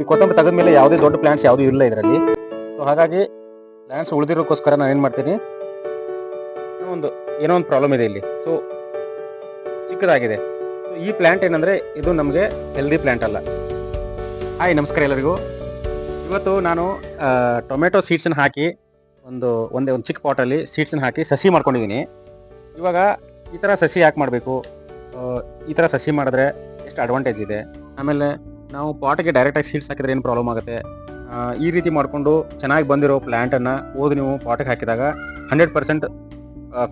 ಈ ಕೊತ್ತಂಬರಿ ತೆಗೆದ ಮೇಲೆ ಯಾವುದೇ ದೊಡ್ಡ ಪ್ಲಾಂಟ್ಸ್ ಯಾವುದೂ ಇಲ್ಲ ಇದರಲ್ಲಿ. ಸೊ ಹಾಗಾಗಿ ಪ್ಲಾಂಟ್ಸ್ ಉಳಿದಿರೋಕ್ಕೋಸ್ಕರ ನಾನು ಏನು ಮಾಡ್ತೀನಿ? ಒಂದು ಏನೋ ಒಂದು ಪ್ರಾಬ್ಲಮ್ ಇದೆ ಇಲ್ಲಿ. ಸೊ ಚಿಕ್ಕದಾಗಿದೆ. ಸೊ ಈ ಪ್ಲಾಂಟ್ ಏನಂದರೆ ಇದು ನಮಗೆ ಹೆಲ್ದಿ ಪ್ಲಾಂಟ್ ಅಲ್ಲ. ಹಾಯ್ ನಮಸ್ಕಾರ ಎಲ್ಲರಿಗೂ. ಇವತ್ತು ನಾನು ಟೊಮೆಟೊ ಸೀಡ್ಸನ್ನು ಹಾಕಿ ಒಂದು ಒಂದೇ ಒಂದು ಚಿಕ್ಕ ಪಾಟಲ್ಲಿ ಸೀಡ್ಸನ್ನು ಹಾಕಿ ಸಸಿ ಮಾಡ್ಕೊಂಡಿದ್ದೀನಿ. ಇವಾಗ ಈ ಥರ ಸಸಿ ಯಾಕೆ ಮಾಡಬೇಕು? ಈ ಥರ ಸಸಿ ಮಾಡಿದ್ರೆ ಎಷ್ಟು ಅಡ್ವಾಂಟೇಜ್ ಇದೆ? ಆಮೇಲೆ ನಾವು ಪಾಟ್ಗೆ ಡೈರೆಕ್ಟಾಗಿ ಸೀಡ್ಸ್ ಹಾಕಿದ್ರೆ ಏನು ಪ್ರಾಬ್ಲಮ್ ಆಗುತ್ತೆ? ಈ ರೀತಿ ಮಾಡಿಕೊಂಡು ಚೆನ್ನಾಗಿ ಬಂದಿರೋ ಪ್ಲ್ಯಾಂಟನ್ನು ಓದಿ ನೀವು ಪಾಟ್ಗೆ ಹಾಕಿದಾಗ ಹಂಡ್ರೆಡ್ ಪರ್ಸೆಂಟ್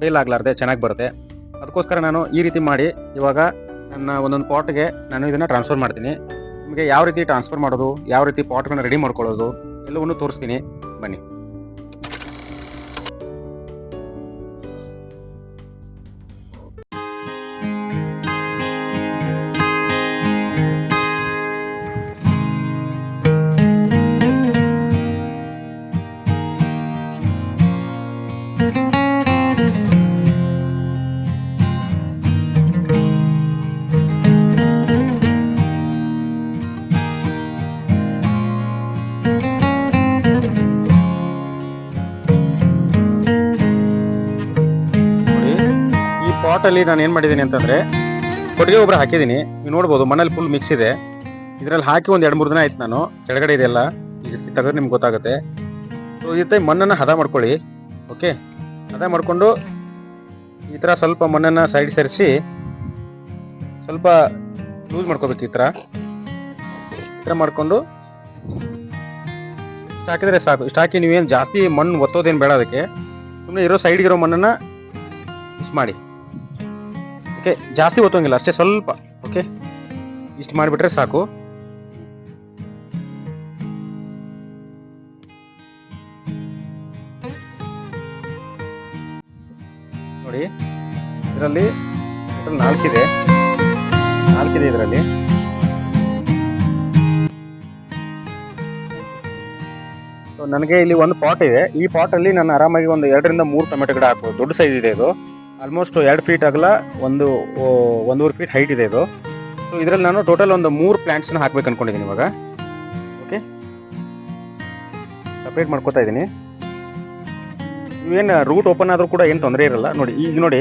ಫೇಲ್ ಆಗಲಾರ್ದೆ ಚೆನ್ನಾಗಿ ಬರುತ್ತೆ. ಅದಕ್ಕೋಸ್ಕರ ನಾನು ಈ ರೀತಿ ಮಾಡಿ ಇವಾಗ ನನ್ನ ಒಂದೊಂದು ಪಾಟ್ಗೆ ನಾನು ಇದನ್ನು ಟ್ರಾನ್ಸ್ಫರ್ ಮಾಡ್ತೀನಿ. ನಿಮಗೆ ಯಾವ ರೀತಿ ಟ್ರಾನ್ಸ್ಫರ್ ಮಾಡೋದು, ಯಾವ ರೀತಿ ಪಾಟ್ಗಳನ್ನ ರೆಡಿ ಮಾಡ್ಕೊಳ್ಳೋದು ಎಲ್ಲವನ್ನೂ ತೋರಿಸ್ತೀನಿ. ಬನ್ನಿ. ಪಾಟಲ್ಲಿ ನಾನು ಏನು ಮಾಡಿದ್ದೀನಿ ಅಂತಂದರೆ ಕೊಟ್ಟಿಗೆ ಗೊಬ್ಬರ ಹಾಕಿದ್ದೀನಿ. ನೀವು ನೋಡ್ಬೋದು ಮಣ್ಣಲ್ಲಿ ಫುಲ್ ಮಿಕ್ಸ್ ಇದೆ. ಇದರಲ್ಲಿ ಹಾಕಿ ಒಂದು ಎರಡು ಮೂರು ದಿನ ಆಯ್ತು ನಾನು. ಕೆಳಗಡೆ ಇದೆಲ್ಲ ಈ ತೆಗೆದ್ರೆ ನಿಮ್ಗೆ ಗೊತ್ತಾಗುತ್ತೆ. ಸೊ ರೀತಿ ಮಣ್ಣನ್ನು ಹದ ಮಾಡ್ಕೊಳ್ಳಿ. ಓಕೆ ಹದ ಮಾಡಿಕೊಂಡು ಈ ಥರ ಸ್ವಲ್ಪ ಮಣ್ಣನ್ನು ಸೈಡ್ ಸರಿಸಿ ಸ್ವಲ್ಪ ಲೂಸ್ ಮಾಡ್ಕೋಬೇಕು ಈ ಥರ ಈ ಥರ ಮಾಡಿಕೊಂಡು ಇಷ್ಟು ಹಾಕಿದರೆ ಸಾಕು. ಇಷ್ಟು ಹಾಕಿ ನೀವೇನು ಜಾಸ್ತಿ ಮಣ್ಣು ಒತ್ತೋದೇನು ಬೇಡ ಅದಕ್ಕೆ. ಸುಮ್ಮನೆ ಇರೋ ಸೈಡ್ಗಿರೋ ಮಣ್ಣನ್ನು ಮಿಸ್ ಮಾಡಿ. ಓಕೆ? ಜಾಸ್ತಿ ಒತ್ತೋಂಗಿಲ್ಲ ಅಷ್ಟೇ ಸ್ವಲ್ಪ, ಓಕೆ? ಇಷ್ಟು ಮಾಡಿಬಿಟ್ರೆ ಸಾಕು. ನೋಡಿ, ಇದರಲ್ಲಿ ನಾಲ್ಕಿದೆ ನಾಲ್ಕಿದೆ ಇದರಲ್ಲಿ. ನನಗೆ ಇಲ್ಲಿ ಒಂದು ಪಾಟ್ ಇದೆ. ಈ ಪಾಟಲ್ಲಿ ನಾನು ಆರಾಮಾಗಿ ಒಂದು ಎರಡರಿಂದ ಮೂರು ಟೊಮೆಟೊ ಗಿಡ ಹಾಕ್ಬೋದು. ದೊಡ್ಡ ಸೈಜ್ ಇದೆ ಇದು. ಆಲ್ಮೋಸ್ಟ್ ಎರಡು ಫೀಟ್ ಅಗಲ, ಒಂದು ಒಂದೂವರೆ ಫೀಟ್ ಹೈಟ್ ಇದೆ ಇದು. ಸೊ ಇದರಲ್ಲಿ ನಾನು ಟೋಟಲ್ ಒಂದು ಮೂರು ಪ್ಲ್ಯಾಂಟ್ಸ್ನ ಹಾಕ್ಬೇಕು ಅನ್ಕೊಂಡಿದ್ದೀನಿ ಇವಾಗ. ಓಕೆ ಸಪ್ರೇಟ್ ಮಾಡ್ಕೋತಾ ಇದ್ದೀನಿ. ಇವೇನು ರೂಟ್ ಓಪನ್ ಆದರೂ ಕೂಡ ಏನು ತೊಂದರೆ ಇರಲ್ಲ. ನೋಡಿ, ಈಗ ನೋಡಿ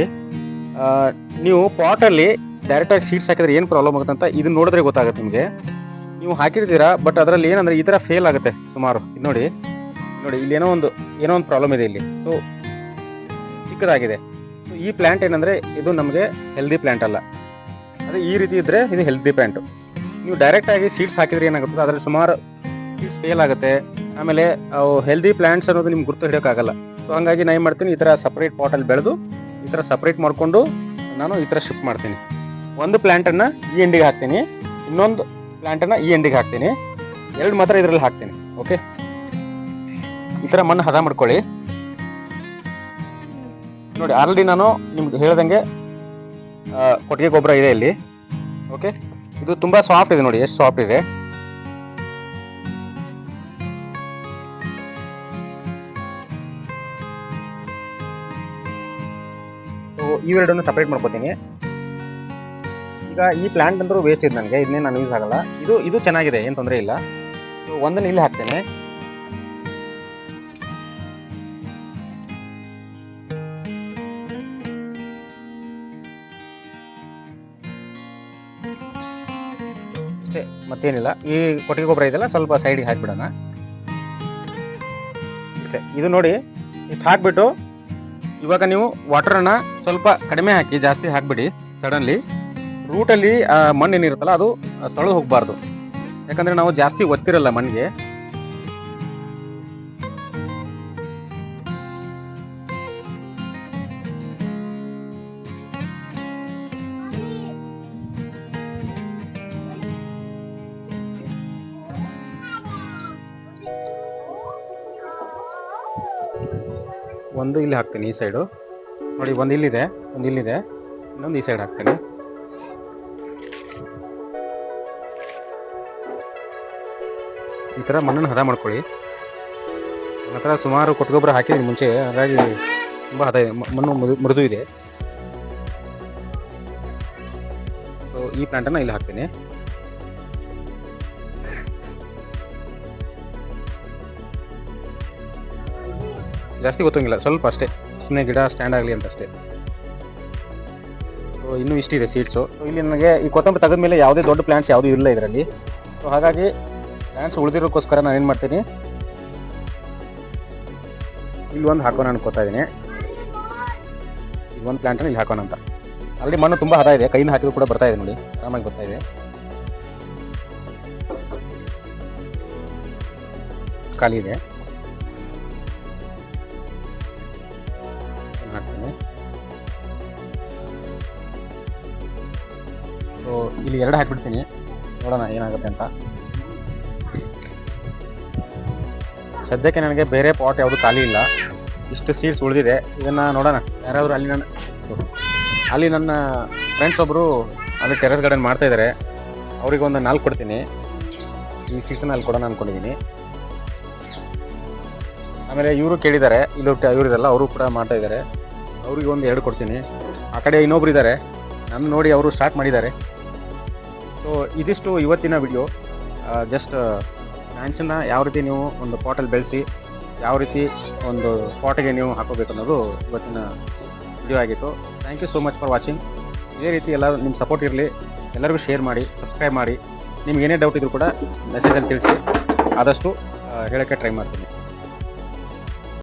ನೀವು ಪಾಟಲ್ಲಿ ಡೈರೆಕ್ಟಾಗಿ ಸೀಡ್ಸ್ ಹಾಕಿದ್ರೆ ಏನು ಪ್ರಾಬ್ಲಮ್ ಆಗುತ್ತೆ ಅಂತ ಇದನ್ನ ನೋಡಿದ್ರೆ ಗೊತ್ತಾಗುತ್ತೆ ನಿಮಗೆ. ನೀವು ಹಾಕಿರ್ತೀರಾ ಬಟ್ ಅದರಲ್ಲಿ ಏನಂದರೆ ಈ ಥರ ಫೇಲ್ ಆಗುತ್ತೆ ಸುಮಾರು. ಇದು ನೋಡಿ ನೋಡಿ, ಇಲ್ಲಿ ಏನೋ ಒಂದು ಏನೋ ಒಂದು ಪ್ರಾಬ್ಲಮ್ ಇದೆ ಇಲ್ಲಿ. ಸೊ ಚಿಕ್ಕದಾಗಿದೆ. ಈ ಪ್ಲ್ಯಾಂಟ್ ಏನಂದರೆ ಇದು ನಮಗೆ ಹೆಲ್ದಿ ಪ್ಲ್ಯಾಂಟ್ ಅಲ್ಲ. ಅದೇ ಈ ರೀತಿ ಇದ್ದರೆ ಇದು ಹೆಲ್ದಿ ಪ್ಲ್ಯಾಂಟು ನೀವು ಡೈರೆಕ್ಟಾಗಿ ಸೀಡ್ಸ್ ಹಾಕಿದ್ರೆ ಏನಾಗುತ್ತೆ ಅದರಲ್ಲಿ ಸುಮಾರು ಸೀಡ್ಸ್ ಫೇಲ್ ಆಗುತ್ತೆ. ಆಮೇಲೆ ಅವು ಹೆಲ್ದಿ ಪ್ಲ್ಯಾಂಟ್ಸ್ ಅನ್ನೋದು ನಿಮ್ಗೆ ಗುರ್ತು ಹಿಡಿಯೋಕ್ಕಾಗಲ್ಲ. ಸೊ ಹಂಗಾಗಿ ನಾನು ಏನು ಮಾಡ್ತೀನಿ? ಈ ಥರ ಸಪ್ರೇಟ್ ಪಾಟಲ್ಲಿ ಬೆಳೆದು ಈ ಥರ ಸಪ್ರೇಟ್ ಮಾಡಿಕೊಂಡು ನಾನು ಈ ಥರ ಶಿಫ್ಟ್ ಮಾಡ್ತೀನಿ. ಒಂದು ಪ್ಲ್ಯಾಂಟನ್ನು ಈ ಎಂಡಿಗೆ ಹಾಕ್ತೀನಿ. ಇನ್ನೊಂದು ಪ್ಲ್ಯಾಂಟನ್ನು ಈ ಎಂಡಿಗೆ ಹಾಕ್ತೀನಿ. ಎರಡು ಮಾತ್ರ ಇದರಲ್ಲಿ ಹಾಕ್ತೀನಿ. ಓಕೆ ಈ ಥರ ಮಣ್ಣು ಹದ ಮಾಡ್ಕೊಳ್ಳಿ. ನೋಡಿ ಆಲ್ರೆಡಿ ನಾನು ನಿಮ್ಗೆ ಹೇಳ್ದಂಗೆ ಕೊಟ್ಟಿಗೆ ಗೊಬ್ಬರ ಇದೆ ಇಲ್ಲಿ. ಓಕೆ ಇದು ತುಂಬಾ ಸಾಫ್ಟ್ ಇದೆ ನೋಡಿ, ಎಷ್ಟು ಸಾಫ್ಟ್ ಇದೆ. ಇವೆರಡನ್ನು ಸಪ್ರೇಟ್ ಮಾಡ್ಕೋತೀನಿ. ಈಗ ಈ ಪ್ಲಾಂಟ್ ಅಂದ್ರೂ ವೇಸ್ಟ್ ಇದೆ ನನಗೆ, ಇದನ್ನೇ ನಾನು ಯೂಸ್ ಆಗಲ್ಲ. ಇದು ಇದು ಚೆನ್ನಾಗಿದೆ, ಏನು ತೊಂದರೆ ಇಲ್ಲ. ಒಂದನ್ನು ಇಲ್ಲಿ ಹಾಕ್ತೇನೆ. ಮತ್ತೇನಿಲ್ಲ ಈ ಕೊಟ್ಟಿಗೆ ಗೊಬ್ಬರ ಇದೆಲ್ಲ ಸ್ವಲ್ಪ ಸೈಡಿಗೆ ಹಾಕಿಬಿಡೋಣ. ಅಷ್ಟೇ ಇದು ನೋಡಿ, ಇಷ್ಟು ಹಾಕ್ಬಿಟ್ಟು, ಇವಾಗ ನೀವು ವಾಟರನ್ನ ಸ್ವಲ್ಪ ಕಡಿಮೆ ಹಾಕಿ, ಜಾಸ್ತಿ ಹಾಕ್ಬಿಡಿ ಸಡನ್ಲಿ ರೂಟಲ್ಲಿ ಮಣ್ಣು ಏನಿರುತ್ತಲ್ಲ ಅದು ತೊಳೆದು ಹೋಗಬಾರ್ದು. ಯಾಕಂದರೆ ನಾವು ಜಾಸ್ತಿ ಒತ್ತಿರಲ್ಲ ಮಣ್ಣಿಗೆ. ಒಂದು ಇಲ್ಲಿ ಹಾಕ್ತೀನಿ ಈ ಸೈಡು ನೋಡಿ, ಒಂದು ಇಲ್ಲಿದೆ ಒಂದು ಇಲ್ಲಿದೆ, ಇನ್ನೊಂದು ಈ ಸೈಡ್ ಹಾಕ್ತೀನಿ. ಈ ಥರ ಮಣ್ಣನ್ನು ಹದ ಮಾಡ್ಕೊಳ್ಳಿ. ನನ್ನ ಹತ್ರ ಸುಮಾರು ಕೊಟ್ಟಗೊಬ್ಬರ ಹಾಕಿದ್ದೀನಿ ಮುಂಚೆ, ಹಾಗಾಗಿ ತುಂಬ ಹದ ಇದೆ ಮಣ್ಣು ಮೃದು ಇದೆ. ಸೊ ಈ ಪ್ಲಾಂಟನ್ನು ಇಲ್ಲಿ ಹಾಕ್ತೀನಿ. ಜಾಸ್ತಿ ಗೊತ್ತಂಗಿಲ್ಲ, ಸ್ವಲ್ಪ ಅಷ್ಟೇ. ಸುಮ್ಮನೆ ಗಿಡ ಸ್ಟ್ಯಾಂಡ್ ಆಗಲಿ ಅಂತ ಅಷ್ಟೇ. ಸೊ ಇನ್ನೂ ಇಷ್ಟಿದೆ ಸೀಡ್ಸು ಇಲ್ಲಿ ನನಗೆ ಈ ಕೊತ್ತಂಬರಿ ತೆಗೆದ ಮೇಲೆ ಯಾವುದೇ ದೊಡ್ಡ ಪ್ಲಾಂಟ್ಸ್ ಯಾವುದೂ ಇಲ್ಲ ಇದರಲ್ಲಿ. ಸೊ ಹಾಗಾಗಿ ಪ್ಲ್ಯಾಂಟ್ಸ್ ಉಳಿದಿರೋಕ್ಕೋಸ್ಕರ ನಾನು ಏನು ಮಾಡ್ತೀನಿ? ಇಲ್ಲಿ ಒಂದು ಹಾಕೋಣ ಅನ್ಕೋತಾ ಇದ್ದೀನಿ. ಇಲ್ಲಿ ಒಂದು ಪ್ಲ್ಯಾಂಟನ್ನು ಇಲ್ಲಿ ಹಾಕೋಣ ಅಂತ. ಅಲ್ಲಿ ಮಣ್ಣು ತುಂಬ ಹದ ಇದೆ, ಕೈಯಿಂದ ಹಾಕಿದ್ರು ಕೂಡ ಬರ್ತಾ ಇದೆ ನೋಡಿ, ಆರಾಮಾಗಿ ಬರ್ತಾ ಇದೆ. ಖಾಲಿ ಇದೆ. ಇಲ್ಲಿ ಎರಡು ಹಾಕ್ಬಿಡ್ತೀನಿ. ನೋಡೋಣ ಏನಾಗುತ್ತೆ ಅಂತ. ಸದ್ಯಕ್ಕೆ ನನಗೆ ಬೇರೆ ಪಾಟ್ ಯಾವುದು ಖಾಲಿ ಇಲ್ಲ. ಇಷ್ಟು ಸೀಡ್ಸ್ ಉಳಿದಿದೆ. ಇದನ್ನ ನೋಡೋಣ. ಯಾರಾದರೂ ಅಲ್ಲಿ ನನ್ನ ಅಲ್ಲಿ ನನ್ನ ಫ್ರೆಂಡ್ಸ್ ಒಬ್ಬರು ಅಲ್ಲಿ ಟೆರೆಸ್ ಗಾರ್ಡನ್ ಮಾಡ್ತಾ ಇದ್ದಾರೆ ಅವ್ರಿಗೆ ಒಂದು ನಾಲ್ಕು ಕೊಡ್ತೀನಿ. ಈ ಸೀಸನ್ ಅಲ್ಲಿ ಕೊಡೋಣ ಅನ್ಕೊಂಡಿದ್ದೀನಿ ಆಮೇಲೆ ಇವರು ಕೇಳಿದ್ದಾರೆ ಇಲ್ಲಿ ಇವರಿದಲ್ಲ ಅವರು ಕೂಡ ಮಾಡ್ತಾ ಇದ್ದಾರೆ ಅವ್ರಿಗೆ ಒಂದು ಎರಡು ಕೊಡ್ತೀನಿ. ಆ ಕಡೆ ಇನ್ನೊಬ್ರು ಇದ್ದಾರೆ ನನ್ನ ನೋಡಿ ಅವರು ಸ್ಟಾರ್ಟ್ ಮಾಡಿದ್ದಾರೆ. ಸೊ ಇದಿಷ್ಟು ಇವತ್ತಿನ ವಿಡಿಯೋ ಜಸ್ಟ್ ಪ್ಲಾಂಟ್ಸನ್ನ ಯಾವ ರೀತಿ ನೀವು ಒಂದು ಪಾಟಲ್ಲಿ ಬೆಳೆಸಿ, ಯಾವ ರೀತಿ ಒಂದು ಪಾಟಿಗೆ ನೀವು ಹಾಕೋಬೇಕು ಅನ್ನೋದು ಇವತ್ತಿನ ವಿಡಿಯೋ ಆಗಿತ್ತು. Thank you so much for watching ಇದೇ ರೀತಿ ಎಲ್ಲ ನಿಮ್ಮ ಸಪೋರ್ಟ್ ಇರಲಿ. ಎಲ್ಲರಿಗೂ ಶೇರ್ ಮಾಡಿ ಸಬ್ಸ್ಕ್ರೈಬ್ ಮಾಡಿ. ನಿಮ್ಗೆ ಏನೇ ಡೌಟ್ ಇದ್ರೂ ಕೂಡ ಮೆಸೇಜಲ್ಲಿ ತಿಳಿಸಿ. ಆದಷ್ಟು ಹೇಳೋಕ್ಕೆ ಟ್ರೈ ಮಾಡ್ತೀನಿ.